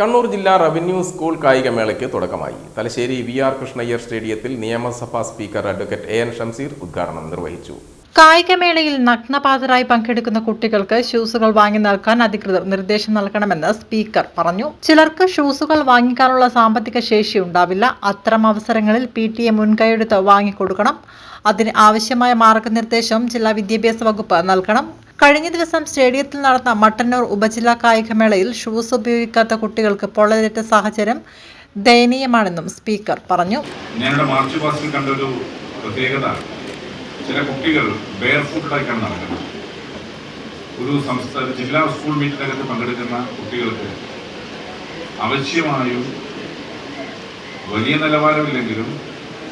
കണ്ണൂർ ജില്ലാ revenue school കായികമേളയ്ക്ക് തുടക്കമായി. Thalassery V R Krishnaiyer സ്റ്റേഡിയത്തിൽ നിയമസഭാ speaker advocate A N Shamseer ഉദ്ഘാടനം നിർവഹിച്ചു. കായികമേളയിൽ നഗ്നപാതരായി പങ്കെടുക്കുന്ന കുട്ടികൾക്ക് ഷൂസുകൾ വാങ്ങി നൽകാൻ അധികൃതർ നിർദ്ദേശം നൽകണമെന്ന് സ്പീക്കർ പറഞ്ഞു. ചിലർക്ക് ഷൂസുകൾ വാങ്ങിക്കാനുള്ള സാമ്പത്തിക ശേഷി ഉണ്ടാവില്ല. അത്തരം അവസരങ്ങളിൽ പി ടി എ മുൻകൈയെടുത്ത് വാങ്ങിക്കൊടുക്കണം. അതിന് ആവശ്യമായ മാർഗനിർദ്ദേശം ജില്ലാ വിദ്യാഭ്യാസ വകുപ്പ് നൽകണം. കഴിഞ്ഞ ദിവസം സ്റ്റേഡിയത്തിൽ നടന്ന മട്ടന്നൂർ ഉപജില്ലാ കായികമേളയിൽ ഷൂസ് ഉപയോഗിക്കാത്ത കുട്ടികൾക്ക് പൊള്ളലേറ്റ സാഹചര്യം ദയനീയമാണെന്നും സ്പീക്കർ പറഞ്ഞു. ഞങ്ങളുടെ മാർച്ച് പാസ്റ്റിൽ കണ്ട ഒരു പ്രത്യേകത ചില കുട്ടികൾ ബെയർ ഫുട്ടായിട്ടാണ് നടക്കുന്നത് ഒരു സംസ്ഥാന ജില്ലാ സ്കൂൾ മീറ്റിനകത്ത് പങ്കെടുക്കുന്ന കുട്ടികൾക്ക് ആവശ്യമായും വലിയ നിലവാരമില്ലെങ്കിലും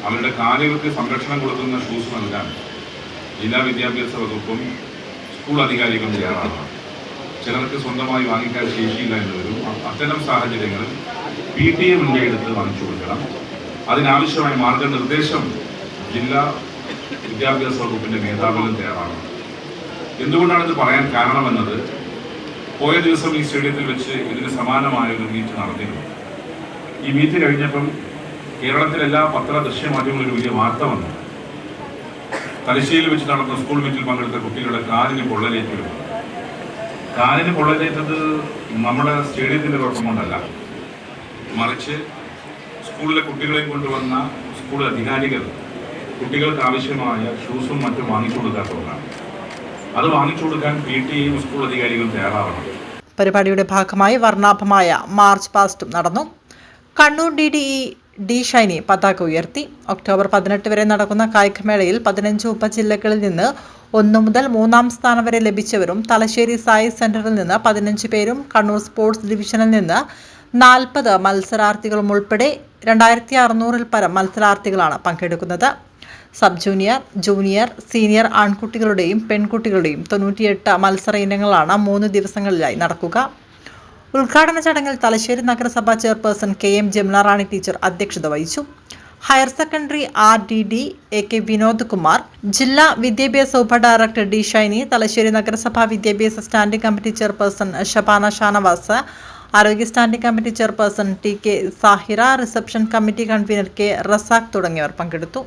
അവരുടെ കാലുകൾക്ക് സംരക്ഷണം കൊടുക്കുന്ന ഷൂസ് നൽകാൻ ജില്ലാ വിദ്യാഭ്യാസ വകുപ്പും സ്കൂൾ അധികാരികളും തയ്യാറാണ്. ചിലർക്ക് സ്വന്തമായി വാങ്ങിക്കാൻ ശേഷിയില്ല എന്ന് അത്തരം സാഹചര്യങ്ങളിൽ പി ടി എ മുൻകൈയെടുത്ത് വാങ്ങിച്ചു കൊടുക്കണം. അതിനാവശ്യമായ മാർഗനിർദ്ദേശം ജില്ലാ വിദ്യാഭ്യാസ വകുപ്പിന്റെ മേധാവികളും തയ്യാറാണ്. എന്തുകൊണ്ടാണ് ഇത് പറയാൻ കാരണമെന്നത്? പോയ ദിവസം ഈ സ്റ്റേഡിയത്തിൽ വെച്ച് ഇതിന് സമാനമായ ഒരു മീറ്റ് നടന്നിരുന്നു. ഈ മീറ്റ് കഴിഞ്ഞപ്പം കേരളത്തിലെല്ലാ പത്ര ദൃശ്യമാധ്യമങ്ങളിൽ വലിയ വാർത്ത വന്നു. തലശ്ശേരിയിൽ വെച്ച് നടന്ന സ്കൂൾ മീറ്റിൽ പങ്കെടുത്ത കുട്ടികളുടെ കാലിന് പൊള്ളലേറ്റിരുന്നു. കാലിന് പൊള്ളലേറ്റത് നമ്മുടെ സ്റ്റേഡിയത്തിന്റെ കുഴപ്പം കൊണ്ടല്ല. മറിച്ച് സ്കൂളിലെ കുട്ടികളെ കൊണ്ടുവന്ന സ്കൂൾ അധികാരികൾ കുട്ടികൾക്ക് ആവശ്യമായ ഷൂസും മറ്റും വാങ്ങിച്ചു കൊടുക്കാത്തതുകൊണ്ടാണ് അത് വാങ്ങിച്ചു കൊടുക്കാൻ പി ടിയും സ്കൂൾ അധികാരികളും തയ്യാറാവണം. പരിപാടിയുടെ ഭാഗമായി വർണാഭമായ മാർച്ച് പാസ്റ്റും നടന്നു. Kannur D D E D Shiny പതാക ഉയർത്തി. ഒക്ടോബർ പതിനെട്ട് വരെ നടക്കുന്ന കായികമേളയിൽ പതിനഞ്ച് ഉപജില്ലകളിൽ നിന്ന് ഒന്നു മുതൽ മൂന്നാം സ്ഥാനം വരെ ലഭിച്ചവരും തലശ്ശേരി സായി സെന്ററിൽ നിന്ന് പതിനഞ്ച് പേരും കണ്ണൂർ സ്പോർട്സ് ഡിവിഷനിൽ നിന്ന് നാൽപ്പത് മത്സരാർത്ഥികളും ഉൾപ്പെടെ രണ്ടായിരത്തി അറുന്നൂറിൽ പരം മത്സരാർത്ഥികളാണ് പങ്കെടുക്കുന്നത്. സബ് ജൂനിയർ ജൂനിയർ സീനിയർ ആൺകുട്ടികളുടെയും പെൺകുട്ടികളുടെയും തൊണ്ണൂറ്റിയെട്ട് മത്സര ഇനങ്ങളാണ് മൂന്ന് ദിവസങ്ങളിലായി നടക്കുക. ഉദ്ഘാടന ചടങ്ങിൽ തലശ്ശേരി നഗരസഭാ chairperson K M Jamunarani teacher അധ്യക്ഷത വഹിച്ചു. Higher secondary R D D A K Vinod Kumar ജില്ലാ വിദ്യാഭ്യാസ ഉപ ഡയറക്ടർ ഡി ഷൈനി തലശ്ശേരി നഗരസഭാ വിദ്യാഭ്യാസ standing committee chairperson Shabana Shanavas ആരോഗ്യ standing committee chairperson T K Sahira reception committee convener K Razak തുടങ്ങിയവർ പങ്കെടുത്തു.